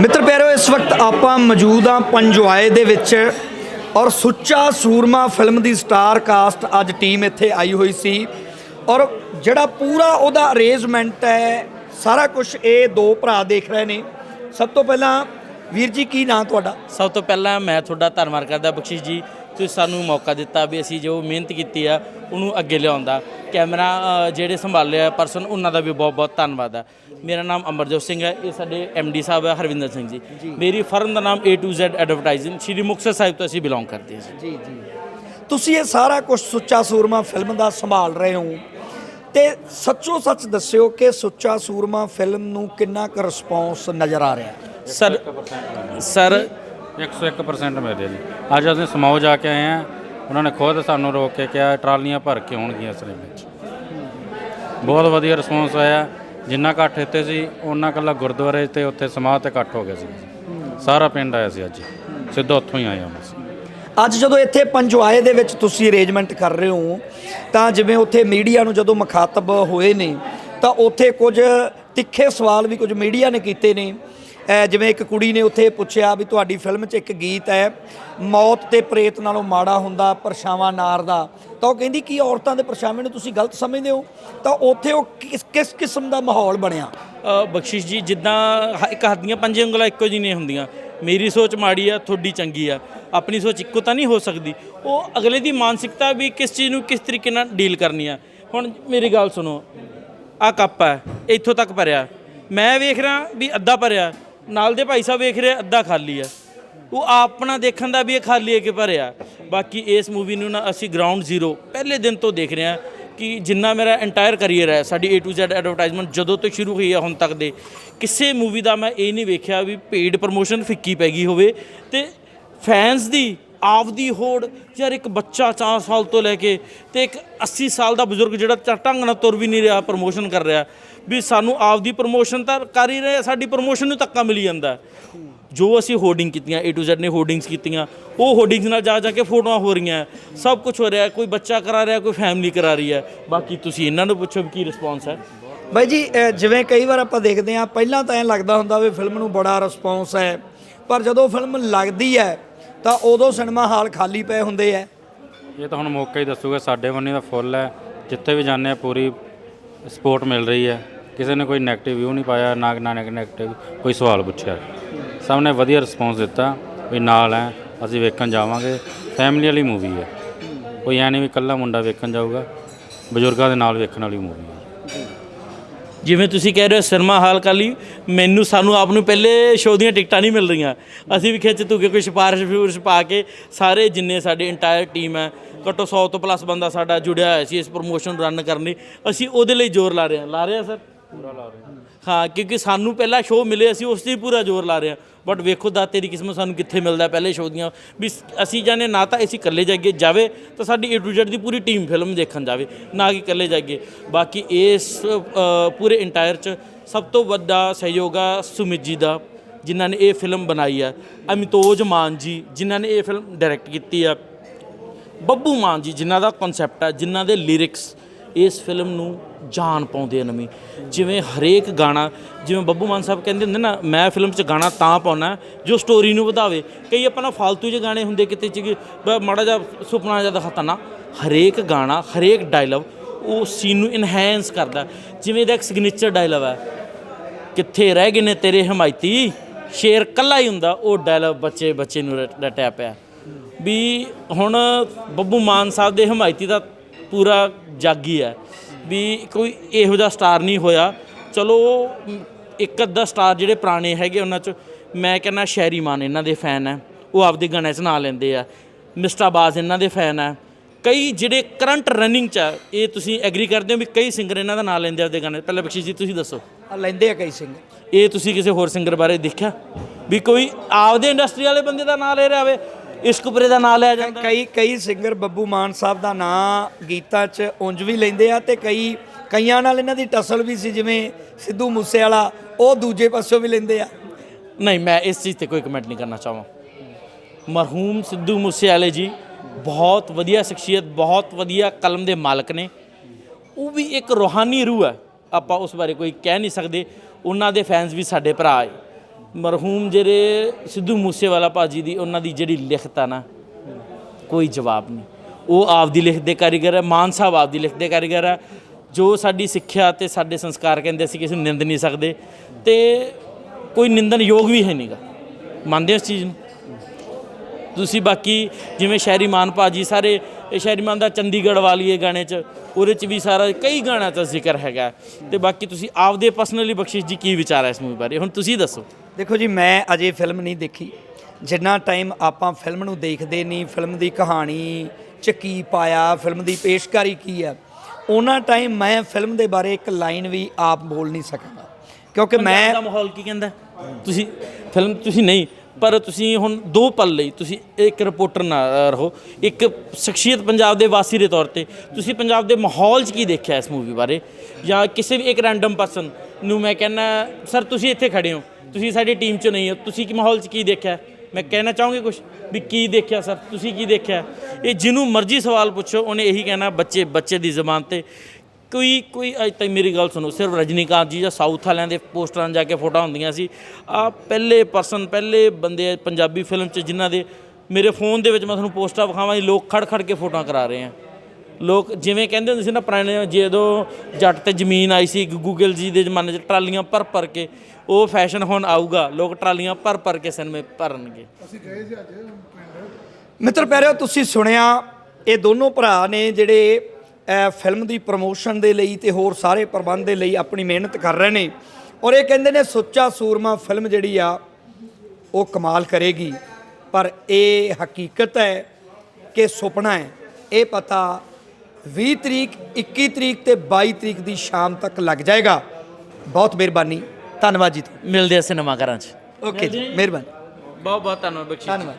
ਮਿੱਤਰ ਪਿਆਰਿਓ ਇਸ ਵਕਤ ਆਪਾਂ ਮੌਜੂਦ ਹਾਂ ਪੰਜਵਾਏ ਦੇ ਵਿੱਚ ਔਰ ਸੁੱਚਾ ਸੂਰਮਾ ਫਿਲਮ ਦੀ ਸਟਾਰ ਕਾਸਟ ਅੱਜ ਟੀਮ ਇੱਥੇ ਆਈ ਹੋਈ ਸੀ ਔਰ ਜਿਹੜਾ ਪੂਰਾ ਉਹਦਾ ਅਰੇਂਜਮੈਂਟ ਹੈ, ਸਾਰਾ ਕੁਝ ਇਹ ਦੋ ਭਰਾ ਦੇਖ ਰਹੇ ਨੇ। ਸਭ ਤੋਂ ਪਹਿਲਾਂ ਵੀਰ ਜੀ, ਕੀ ਨਾਂ ਤੁਹਾਡਾ? ਸਭ ਤੋਂ ਪਹਿਲਾਂ ਮੈਂ ਤੁਹਾਡਾ ਧੰਨਵਾਦ ਕਰਦਾ ਬਖਸ਼ੀਸ਼ ਜੀ। ਤੁਸੀਂ ਸਾਨੂੰ ਮੌਕਾ ਦਿੱਤਾ ਵੀ ਅਸੀਂ ਜੋ ਮਿਹਨਤ ਕੀਤੀ ਆ ਉਹਨੂੰ ਅੱਗੇ ਲਿਆਉਂਦਾ। ਕੈਮਰਾ ਜਿਹੜੇ ਸੰਭਾਲਿਆ ਪਰਸਨ ਉਹਨਾਂ ਦਾ ਵੀ ਬਹੁਤ ਬਹੁਤ ਧੰਨਵਾਦ ਹੈ ਮੇਰਾ ਨਾਮ ਅਮਰਜੋਤ ਸਿੰਘ ਹੈ ਇਹ ਸਾਡੇ ਡੀ ਸਾਹਿਬ ਹੈ ਹਰਵਿੰਦਰ ਸਿੰਘ ਜੀ। ਮੇਰੀ ਫਰਮ ਦਾ ਨਾਮ A to Z advertising Shri Muktsar Sahib ਤੋਂ ਅਸੀਂ ਬਿਲੋਂਗ ਕਰਦੇ ਹਾਂ ਜੀ। ਜੀ ਤੁਸੀਂ ਇਹ ਸਾਰਾ ਕੁਝ ਸੁੱਚਾ ਸੂਰਮਾ ਫਿਲਮ ਦਾ ਸੰਭਾਲ ਰਹੇ ਹੋ। ਤੇ ਸੱਚੋ ਸੱਚ ਦੱਸਿਓ ਕਿ ਸੁੱਚਾ ਸੂਰਮਾ ਫਿਲਮ ਨੂੰ ਕਿੰਨਾ ਕੁ ਰਿਸਪੌਂਸ ਨਜ਼ਰ ਆ ਰਿਹਾ ਸਰ ਸਰ 101% ਮਿਲਿਆ ਜੀ। ਅੱਜ ਅਸੀਂ ਸਮਾਉ ਜਾ ਕੇ ਆਏ ਆ ਉਹਨਾਂ ਨੇ ਖੁਦ ਸਾਨੂੰ ਰੋਕ ਕੇ ਕਿਹਾ, ਟਰਾਲੀਆਂ ਭਰ ਕੇ ਆਉਣਗੀਆਂ ਸਿਨੇਮੇ ਵਿੱਚ। ਬਹੁਤ ਵਧੀਆ ਰਿਸਪੌਂਸ ਆਇਆ। ਜਿੰਨਾ ਇਕੱਠ ਇੱਥੇ ਸੀ, ਉਹਨਾਂ ਕੱਲਾ ਗੁਰਦੁਆਰੇ ਤੇ ਉੱਥੇ ਸਮਾਧ ਤੇ ਇਕੱਠ ਹੋ ਗਿਆ ਸੀ। ਸਾਰਾ ਪਿੰਡ ਆਇਆ ਸੀ ਅੱਜ। ਸਿੱਧਾ ਉੱਥੋਂ ਹੀ ਆਇਆ ਹਾਂ ਅਸੀਂ। ਅੱਜ ਜਦੋਂ ਇੱਥੇ ਪੰਜਵਾਏ ਦੇ ਵਿੱਚ ਤੁਸੀਂ ਅਰੇਂਜਮੈਂਟ ਕਰ ਰਹੇ ਹੋ, ਤਾਂ ਜਿਵੇਂ ਉੱਥੇ ਮੀਡੀਆ ਨੂੰ ਜਦੋਂ ਮੁਖਾਤਬ ਹੋਏ ਨੇ, ਤਾਂ ਉੱਥੇ ਕੁਝ ਤਿੱਖੇ ਸਵਾਲ ਵੀ ਕੁਝ ਮੀਡੀਆ ਨੇ ਕੀਤੇ ਨੇ। ਜਿਵੇਂ ਇੱਕ ਕੁੜੀ ਨੇ ਉੱਥੇ ਪੁੱਛਿਆ ਵੀ ਤੁਹਾਡੀ ਫਿਲਮ 'ਚ ਇੱਕ ਗੀਤ ਹੈ, ਮੌਤ ਤੇ ਪ੍ਰੇਤ ਨਾਲੋਂ ਮਾੜਾ ਹੁੰਦਾ ਪਰਛਾਵਾਂ ਨਾਰ ਦਾ। ਤਾਂ ਉਹ ਕਹਿੰਦੀ, ਕਿ ਔਰਤਾਂ ਦੇ ਪਰਛਾਵੇਂ ਨੂੰ ਤੁਸੀਂ ਗਲਤ ਸਮਝਦੇ ਹੋ? ਤਾਂ ਉੱਥੇ ਉਹ ਕਿਸ ਕਿਸਮ ਦਾ ਮਾਹੌਲ ਬਣਿਆ? ਬਖਸ਼ਿਸ਼ ਜੀ, ਜਿੱਦਾਂ ਹ- ਇੱਕ ਹੱਥ ਦੀਆਂ ਪੰਜੇ ਉਂਗਲਾਂ ਇੱਕੋ ਜਿਹੀ ਨਹੀਂ ਹੁੰਦੀਆਂ। ਮੇਰੀ ਸੋਚ ਮਾੜੀ ਆ, ਤੁਹਾਡੀ ਚੰਗੀ ਆ। ਆਪਣੀ ਸੋਚ ਇੱਕੋ ਤਾਂ ਨਹੀਂ ਹੋ ਸਕਦੀ। ਉਹ ਅਗਲੇ ਦੀ ਮਾਨਸਿਕਤਾ ਵੀ ਕਿਸ ਚੀਜ਼ ਨੂੰ ਕਿਸ ਤਰੀਕੇ ਨਾਲ ਡੀਲ ਕਰਨੀ ਆ। ਹੁਣ ਮੇਰੀ ਗੱਲ ਸੁਣੋ ਆ ਕੱਪ ਹੈ, ਇੱਥੋਂ ਤੱਕ ਭਰਿਆ। ਮੈਂ ਵੇਖ ਰਿਹਾ ਵੀ ਅੱਧਾ ਭਰਿਆ। ਨਾਲ ਦੇ ਭਾਈ ਸਾਹਿਬ ਵੇਖ ਰਹੇ, ਅੱਧਾ ਖਾਲੀ ਆ। ਉਹ ਆਪਣਾ ਦੇਖਣ ਦਾ ਵੀ ਇਹ ਖਾਲੀ ਹੈ ਕਿ ਭਰਿਆ। ਬਾਕੀ ਇਸ ਮੂਵੀ ਨੂੰ ਨਾ ਅਸੀਂ ਗਰਾਊਂਡ ਜ਼ੀਰੋ ਪਹਿਲੇ ਦਿਨ ਤੋਂ ਦੇਖ ਰਹੇ ਹਾਂ ਕਿ ਜਿੰਨਾ ਮੇਰਾ ਐਂਟਾਇਰ ਕੈਰੀਅਰ ਹੈ, ਸਾਡੀ A to Z ਐਡਵਰਟਾਈਜ਼ਮੈਂਟ ਜਦੋਂ ਤੋਂ ਸ਼ੁਰੂ ਹੋਈ ਹੈ ਹੁਣ ਤੱਕ ਦੇ, ਕਿਸੇ ਮੂਵੀ ਦਾ ਮੈਂ ਇਹ ਨਹੀਂ ਵੇਖਿਆ ਵੀ ਪੇਡ ਪ੍ਰੋਮੋਸ਼ਨ ਫਿੱਕੀ ਪੈ ਗਈ ਹੋਵੇ ਤੇ ਫੈਨਸ ਦੀ, ਆਪਦੀ ਹੋੜ, ਯਾਰ ਇੱਕ ਬੱਚਾ 4 ਸਾਲ ਤੋਂ ਲੈ ਕੇ ਤੇ ਇੱਕ 80 ਸਾਲ ਦਾ ਬਜ਼ੁਰਗ ਜਿਹੜਾ ਢੰਗ ਨਾਲ ਤੁਰ ਵੀ ਨਹੀਂ ਰਿਹਾ ਪ੍ਰੋਮੋਸ਼ਨ ਕਰ ਰਿਹਾ। ਵੀ ਸਾਨੂੰ ਆਪਦੀ ਪ੍ਰੋਮੋਸ਼ਨ ਤਾਂ ਕਰ ਹੀ ਰਹੇ ਸਾਡੀ ਪ੍ਰੋਮੋਸ਼ਨ ਨੂੰ ਧੱਕਾ ਮਿਲੀ ਜਾਂਦਾ ਜੋ ਅਸੀਂ ਹੋਰਡਿੰਗ ਕੀਤੀਆਂ A to Z ਨੇ ਹੋਰਡਿੰਗਸ ਕੀਤੀਆਂ ਉਹ ਹੋਰਡਿੰਗਸ ਨਾਲ ਜਾ ਜਾ ਕੇ ਫੋਟੋਆਂ ਹੋ ਰਹੀਆਂ ਸਭ ਕੁਝ ਹੋ ਰਿਹਾ ਕੋਈ ਬੱਚਾ ਕਰਾ ਰਿਹਾ ਕੋਈ ਫੈਮਿਲੀ ਕਰਾ ਰਹੀ ਹੈ। ਬਾਕੀ ਤੁਸੀਂ ਇਹਨਾਂ ਨੂੰ ਪੁੱਛੋ ਵੀ ਕੀ ਰਿਸਪੌਂਸ ਹੈ। ਬਾਈ ਜੀ ਜਿਵੇਂ ਕਈ ਵਾਰ ਆਪਾਂ ਦੇਖਦੇ ਹਾਂ ਪਹਿਲਾਂ ਤਾਂ ਐਂ ਲੱਗਦਾ ਹੁੰਦਾ ਵੀ ਫਿਲਮ ਨੂੰ ਬੜਾ ਰਿਸਪੌਂਸ ਹੈ। ਪਰ ਜਦੋਂ ਫਿਲਮ ਲੱਗਦੀ ਹੈ ਤਾਂ ਉਦੋਂ ਸਿਨੇਮਾ ਹਾਲ ਖਾਲੀ ਪਏ ਹੁੰਦੇ ਆ ਇਹ ਤਾਂ ਹੁਣ ਮੌਕਾ ਹੀ ਦੱਸੂਗਾ ਸਾਡੇ ਬੰਨੇ ਦਾ ਫੁੱਲ ਹੈ। ਜਿੱਥੇ ਵੀ ਜਾਂਦੇ ਆ ਪੂਰੀ ਸਪੋਰਟ ਮਿਲ ਰਹੀ ਹੈ। ਕਿਸੇ ਨੇ ਕੋਈ 네ਗੇਟਿਵ ਵਿਊ ਨਹੀਂ ਪਾਇਆ, ਨਾ ਨਾ 네ਗੇਟਿਵ ਕੋਈ ਸਵਾਲ ਪੁੱਛਿਆ। ਸਭ ਨੇ ਵਧੀਆ ਰਿਸਪੌਂਸ ਦਿੱਤਾ ਵੀ ਨਾਲ ਹੈ ਅਸੀਂ ਵੇਖਣ ਜਾਵਾਂਗੇ। ਫੈਮਿਲੀ ਵਾਲੀ ਮੂਵੀ ਹੈ ਕੋਈ ਐ ਨਹੀਂ ਵੀ ਇਕੱਲਾ ਮੁੰਡਾ ਵੇਖਣ ਜਾਊਗਾ, ਬਜ਼ੁਰਗਾਂ ਦੇ ਨਾਲ ਵੇਖਣ ਵਾਲੀ ਮੂਵੀ ਹੈ ਜਿਵੇਂ ਤੁਸੀਂ ਕਹਿ ਰਹੇ ਹੋ ਸਿਨੇਮਾ ਹਾਲ ਕਾਲੀ ਮੈਨੂੰ ਸਾਨੂੰ ਆਪ ਨੂੰ ਪਹਿਲੇ ਸ਼ੋਅ ਦੀਆਂ ਟਿਕਟਾਂ ਨਹੀਂ ਮਿਲ ਰਹੀਆਂ। ਅਸੀਂ ਵੀ ਖਿੱਚ ਤੂੰ ਕੋਈ ਸਿਫਾਰਿਸ਼ ਫਿਊਰਿਸ਼ ਪਾ ਕੇ ਸਾਰੇ ਜਿੰਨੇ ਸਾਡੇ ਇੰਟਾਇਰ ਟੀਮ ਹੈ ਘੱਟੋ 100 ਤੋਂ ਪਲੱਸ ਬੰਦਾ ਸਾਡਾ ਜੁੜਿਆ ਹੋਇਆ ਸੀ, ਇਸ ਪ੍ਰੋਮੋਸ਼ਨ ਰਨ ਕਰਨ ਲਈ। ਅਸੀਂ ਉਹਦੇ ਲਈ ਜ਼ੋਰ ਲਾ ਰਹੇ ਹਾਂ। ਲਾ ਰਹੇ ਹਾਂ ਸਰ ਪੂਰਾ ਲਾ ਰਹੇ ਹਾਂ ਕਿਉਂਕਿ ਸਾਨੂੰ ਪਹਿਲਾ ਸ਼ੋਅ ਮਿਲੇ ਅਸੀਂ ਉਸ ਤੇ ਹੀ ਪੂਰਾ ਜ਼ੋਰ ਲਾ ਰਹੇ ਹਾਂ। ਬਟ ਵੇਖੋ ਦਾ ਤੇਰੀ ਕਿਸਮਤ ਸਾਨੂੰ ਕਿੱਥੇ ਮਿਲਦਾ ਪਹਿਲੇ ਸ਼ੋਅ ਦੀਆਂ। ਵੀ ਅਸੀਂ ਜਾਣੇ ਨਾ ਤਾਂ ਅਸੀਂ ਇਕੱਲੇ ਜਾਈਏ ਜਾਵੇ ਤਾਂ ਸਾਡੀ A to Z ਦੀ ਪੂਰੀ ਟੀਮ ਫਿਲਮ ਦੇਖਣ ਜਾਵੇ ਨਾ ਕਿ ਇਕੱਲੇ ਜਾਈਏ। ਬਾਕੀ ਇਸ ਅ, ਪੂਰੇ ਇੰਟਾਇਰ ਚ ਸਭ ਤੋਂ ਵੱਡਾ ਸਹਿਯੋਗ ਆ ਸੁਮਿਤ ਜੀ ਦਾ ਜਿਨ੍ਹਾਂ ਨੇ ਇਹ ਫਿਲਮ ਬਣਾਈ ਆ। ਅਮਿਤੋਜ ਮਾਨ ਜੀ ਜਿਨ੍ਹਾਂ ਨੇ ਇਹ ਫਿਲਮ ਡਾਇਰੈਕਟ ਕੀਤੀ ਆ। ਬੱਬੂ ਮਾਨ ਜੀ ਜਿਨ੍ਹਾਂ ਦਾ ਕਨਸੈਪਟ ਆ ਜਿਨ੍ਹਾਂ ਦੇ ਲਿਰਿਕਸ ਇਸ ਫਿਲਮ ਨੂੰ ਜਾਨ ਪਾਉਂਦੇ ਆ ਨਵੀਂ। ਜਿਵੇਂ ਹਰੇਕ ਗਾਣਾ, ਜਿਵੇਂ ਬੱਬੂ ਮਾਨ ਸਾਹਿਬ ਕਹਿੰਦੇ ਹੁੰਦੇ ਨਾ, ਮੈਂ ਫਿਲਮ 'ਚ ਗਾਣਾ ਤਾਂ ਪਾਉਣਾ, ਜੋ ਸਟੋਰੀ ਨੂੰ ਵਧਾਵੇ। ਕਈ ਆਪਾਂ ਨਾ ਫालतू ਜਿਹੇ ਗਾਣੇ ਹੁੰਦੇ ਕਿਤੇ ਚ ਮਾੜਾ ਜਿਹਾ ਸੁਪਨਾ ਜਿਹਾ ਦਿਖਾਤਾ ਨਾ। ਹਰੇਕ ਗਾਣਾ, ਹਰੇਕ ਡਾਇਲੌਗ ਉਹ ਸੀਨ ਨੂੰ ਇਨਹੈਂਸ ਕਰਦਾ। ਜਿਵੇਂ ਇਹਦਾ ਇੱਕ ਸਿਗਨੇਚਰ ਡਾਇਲੌਗ ਹੈ ਕਿੱਥੇ ਰਹਿ ਗਏ ਨੇ ਤੇਰੇ ਹਮਾਇਤੀ? ਸ਼ੇਰ ਕੱਲਾ ਹੀ ਹੁੰਦਾ, ਉਹ ਡਾਇਲੌਗ ਬੱਚੇ ਬੱਚੇ ਨੂੰ ਰਟ- ਰਟਿਆ ਪਿਆ। ਵੀ ਹੁਣ ਬੱਬੂ ਮਾਨ ਸਾਹਿਬ ਦੇ ਹਮਾਇਤੀ ਦਾ ਪੂਰਾ ਜਾਗੀ ਹੈ। ਵੀ ਕੋਈ ਇਹੋ ਜਿਹਾ ਸਟਾਰ ਨਹੀਂ ਹੋਇਆ। ਚਲੋ ਇੱਕ ਅੱਧਾ ਸਟਾਰ ਜਿਹੜੇ ਪੁਰਾਣੇ ਹੈਗੇ ਉਹਨਾਂ ਚ ਮੈਂ ਕਹਿੰਦਾ ਸ਼ੈਰੀ ਮਾਨ ਇਹਨਾਂ ਦੇ ਫੈਨ ਹੈ। ਉਹ ਆਪਦੇ ਗਾਣੇ 'ਚ ਨਾਂ ਲੈਂਦੇ ਆ। ਮਿਸਟਰ ਬਾਜ਼ ਇਹਨਾਂ ਦੇ ਫੈਨ ਹੈ। ਕਈ ਜਿਹੜੇ ਕਰੰਟ ਰਨਿੰਗ ਚ ਆ, ਇਹ ਤੁਸੀਂ ਐਗਰੀ ਕਰਦੇ ਹੋ ਵੀ ਕਈ ਸਿੰਗਰ ਇਹਨਾਂ ਦਾ ਨਾਂ ਲੈਂਦੇ ਆ ਆਪਦੇ ਗਾਣੇ ਪਹਿਲਾਂ ਬਖਸ਼ੀਸ਼ ਜੀ ਤੁਸੀਂ ਦੱਸੋ। ਆ ਲੈਂਦੇ ਆ ਕਈ ਸਿੰਘ ਇਹ ਤੁਸੀਂ ਕਿਸੇ ਹੋਰ ਸਿੰਗਰ ਬਾਰੇ ਦੇਖਿਆ? ਵੀ ਕੋਈ ਆਪਦੇ ਇੰਡਸਟਰੀ ਵਾਲੇ ਬੰਦੇ ਦਾ ਨਾਂ ਲੈ ਰਿਹਾ ਹੋਵੇ ਇਸ਼ਕਪੁਰੇ ਦਾ ਨਾਂ ਲਿਆ ਜਾਂਦਾ। ਕਈ ਕਈ ਸਿੰਗਰ ਬੱਬੂ ਮਾਨ ਸਾਹਿਬ ਦਾ ਨਾਂ ਗੀਤਾਂ 'ਚ ਉਂਝ ਵੀ ਲੈਂਦੇ ਆ ਤੇ ਕਈ ਕਈਆਂ ਨਾਲ ਇਹਨਾਂ ਦੀ ਟਸਲ ਵੀ ਸੀ ਜਿਵੇਂ ਸਿੱਧੂ ਮੂਸੇ ਵਾਲਾ ਉਹ ਦੂਜੇ ਪਾਸਿਓਂ ਵੀ ਲੈਂਦੇ ਆ। ਨਹੀਂ ਮੈਂ ਇਸ ਚੀਜ਼ ਤੇ ਕੋਈ ਕਮੈਂਟ ਨਹੀਂ ਕਰਨਾ ਚਾਹਾਂ ਮਰਹੂਮ ਸਿੱਧੂ ਮੂਸੇਵਾਲੇ ਜੀ ਬਹੁਤ ਵਧੀਆ ਸ਼ਖਸੀਅਤ ਬਹੁਤ ਵਧੀਆ ਕਲਮ ਦੇ ਮਾਲਕ ਨੇ। ਉਹ ਵੀ ਇੱਕ ਰੂਹਾਨੀ ਰੂਹ ਹੈ। ਆਪਾਂ ਉਸ ਬਾਰੇ ਕੋਈ ਕਹਿ ਨਹੀਂ ਸਕਦੇ। ਉਹਨਾਂ ਦੇ ਫੈਨਸ ਵੀ ਸਾਡੇ ਭਰਾ ਹੈ। ਮਰਹੂਮ ਜਿਹੜੇ ਸਿੱਧੂ ਮੂਸੇਵਾਲਾ ਭਾਜੀ ਦੀ ਉਹਨਾਂ ਦੀ ਜਿਹੜੀ ਲਿਖਤ ਆ ਨਾ, ਕੋਈ ਜਵਾਬ ਨਹੀਂ। ਉਹ ਆਪਦੀ ਲਿਖਦੇ ਕਾਰੀਗਰ ਹੈ ਮਾਨ ਸਾਹਿਬ ਆਪਦੀ ਲਿਖਦੇ ਕਾਰੀਗਰ ਹੈ ਜੋ ਸਾਡੀ ਸਿੱਖਿਆ ਤੇ ਸਾਡੇ ਸੰਸਕਾਰ ਕਹਿੰਦੇ ਅਸੀਂ ਕਿਸੇ ਨੂੰ ਨਿੰਦ ਨਹੀਂ ਸਕਦੇ ਤੇ ਕੋਈ ਨਿੰਦਨ ਯੋਗ ਵੀ ਹੈ ਨਹੀਂਗਾ ਮੰਨਦੇ ਹੋ ਇਸ ਚੀਜ਼ ਨੂੰ? ਤੁਸੀਂ ਬਾਕੀ ਜਿਵੇਂ ਸ਼ਹਿਰੀ ਮਾਨ ਭਾਜੀ ਸਾਰੇ ਇਹ ਸ਼ਹਿਰੀ ਮਾਨ ਦਾ ਚੰਡੀਗੜ੍ਹ ਵਾਲੀਏ ਗਾਣੇ 'ਚ ਉਹਦੇ 'ਚ ਵੀ ਸਾਰਾ ਕਈ ਗਾਣਾ ਦਾ ਜ਼ਿਕਰ ਹੈਗਾ। ਤੇ ਬਾਕੀ ਤੁਸੀਂ ਆਪਦੇ ਪਰਸਨਲੀ ਬਖਸ਼ਿਸ਼ ਜੀ ਕੀ ਵਿਚਾਰ ਹੈ ਇਸ ਮੂਵੀ ਬਾਰੇ? ਹੁਣ ਤੁਸੀਂ ਦੱਸੋ। ਦੇਖੋ ਜੀ ਮੈਂ ਅਜੇ ਫਿਲਮ ਨਹੀਂ ਦੇਖੀ। ਜਿੰਨਾ ਟਾਈਮ ਆਪਾਂ ਫਿਲਮ ਨੂੰ ਦੇਖਦੇ ਨਹੀਂ ਫਿਲਮ ਦੀ ਕਹਾਣੀ ਚ ਕੀ ਪਾਇਆ ਫਿਲਮ ਦੀ ਪੇਸ਼ਕਾਰੀ ਕੀ ਆ ਉਹਨਾਂ ਟਾਈਮ ਮੈਂ ਫਿਲਮ ਦੇ ਬਾਰੇ ਇੱਕ ਲਾਈਨ ਵੀ ਆਪ ਬੋਲ ਨਹੀਂ ਸਕਾਂਗਾ। ਕਿਉਂਕਿ ਮੈਂ ਦਾ ਮਾਹੌਲ ਕੀ ਕਹਿੰਦਾ? ਤੁਸੀਂ ਫਿਲਮ ਤੁਸੀਂ ਨਹੀਂ ਪਰ ਤੁਸੀਂ ਹੁਣ ਦੋ ਪਲ ਲਈ ਤੁਸੀਂ ਇੱਕ ਰਿਪੋਰਟਰ ਨਾ ਰਹੋ, ਇੱਕ ਸ਼ਖਸੀਅਤ ਪੰਜਾਬ ਦੇ ਵਾਸੀ ਦੇ ਤੌਰ ਤੇ। ਤੁਸੀਂ ਪੰਜਾਬ ਦੇ ਮਾਹੌਲ 'ਚ ਕੀ ਦੇਖਿਆ ਇਸ ਮੂਵੀ ਬਾਰੇ? ਜਾਂ ਕਿਸੇ ਵੀ ਇੱਕ ਰੈਂਡਮ ਪਰਸਨ ਨੂੰ ਮੈਂ ਕਹਿੰਨਾ ਸਰ ਤੁਸੀਂ ਇੱਥੇ ਖੜੇ ਹੋ, ਤੁਸੀਂ ਸਾਡੀ ਟੀਮ 'ਚ ਨਹੀਂ ਹੋ, ਤੁਸੀਂ ਕੀ ਮਾਹੌਲ 'ਚ ਕੀ ਦੇਖਿਆ? ਮੈਂ ਕਹਿਣਾ ਚਾਹੂੰਗੀ ਕੁਝ ਵੀ ਕੀ ਦੇਖਿਆ ਸਰ ਤੁਸੀਂ ਕੀ ਦੇਖਿਆ? ਇਹ ਜਿਹਨੂੰ ਮਰਜ਼ੀ ਸਵਾਲ ਪੁੱਛੋ, ਉਹਨੇ ਇਹੀ ਕਹਿਣਾ, ਬੱਚੇ ਬੱਚੇ ਦੀ ਜ਼ਬਾਨ ਤੇ ਕੋਈ ਕੋਈ ਅੱਜ ਤੱਕ ਮੇਰੀ ਗੱਲ ਸੁਣੋ ਸਿਰਫ ਰਜਨੀਕਾਂਤ ਜੀ ਜਾਂ ਸਾਊਥ ਵਾਲਿਆਂ ਦੇ ਪੋਸਟਰਾਂ ਜਾ ਕੇ ਫੋਟੋ ਹੁੰਦੀਆਂ ਸੀ। ਆ ਪਹਿਲੇ ਪਰਸਨ ਪਹਿਲੇ ਬੰਦੇ ਪੰਜਾਬੀ ਫਿਲਮ 'ਚ ਜਿਨ੍ਹਾਂ ਦੇ ਮੇਰੇ ਫੋਨ ਦੇ ਵਿੱਚ ਮੈਂ ਤੁਹਾਨੂੰ ਪੋਸਟਾਂ ਵਿਖਾਵਾਂ ਜੀ ਲੋਕ ਖੜ ਖੜ ਕੇ ਫੋਟੋਆਂ ਕਰਾ ਰਹੇ ਆ। ਲੋਕ ਜਿਵੇਂ ਕਹਿੰਦੇ ਹੁੰਦੇ ਸੀ ਨਾ ਪੁਰਾਣੇ ਜਦੋਂ ਜੱਟ ਤੇ ਜ਼ਮੀਨ ਆਈ ਸੀ ਗੁੱਗੂ ਗਿੱਲ ਜੀ ਦੇ ਜ਼ਮਾਨੇ 'ਚ ਟਰਾਲੀਆਂ ਭਰ ਭਰ ਕੇ ਉਹ ਫੈਸ਼ਨ ਹੁਣ ਆਊਗਾ ਲੋਕ ਟਰਾਲੀਆਂ ਭਰ ਭਰ ਕੇ ਸਿਨੇਮੇ ਭਰਨਗੇ। ਮਿੱਤਰ ਪਿਆਰਿਓ ਤੁਸੀਂ ਸੁਣਿਆ ਇਹ ਦੋਨੋਂ ਭਰਾ ਨੇ ਜਿਹੜੇ ਫਿਲਮ ਦੀ ਪ੍ਰਮੋਸ਼ਨ ਦੇ ਲਈ ਤੇ ਹੋਰ ਸਾਰੇ ਪ੍ਰਬੰਧ ਦੇ ਲਈ ਆਪਣੀ ਮਿਹਨਤ ਕਰ ਰਹੇ ਨੇ। ਔਰ ਇਹ ਕਹਿੰਦੇ ਨੇ ਸੁੱਚਾ ਸੂਰਮਾ ਫਿਲਮ ਜਿਹੜੀ ਆ ਉਹ ਕਮਾਲ ਕਰੇਗੀ। ਪਰ ਇਹ ਹਕੀਕਤ ਹੈ ਕਿ ਸੁਪਨਾ ਹੈ। ਇਹ ਪਤਾ 20 ਤਰੀਕ 21 ਤਰੀਕ ਤੇ 22 ਤਰੀਕ ਦੀ ਸ਼ਾਮ ਤੱਕ ਲੱਗ ਜਾਏਗਾ। ਬਹੁਤ ਮਿਹਰਬਾਨੀ। ਧੰਨਵਾਦ ਜੀ ਮਿਲਦੇ ਆ ਸਿਨੇਮਾ ਘਰਾਂ 'ਚ। ਓਕੇ ਜੀ ਮਿਹਰਬਾਨੀ। ਬਹੁਤ ਬਹੁਤ ਧੰਨਵਾਦ ਬਖਸ਼ੀ ਧੰਨਵਾਦ।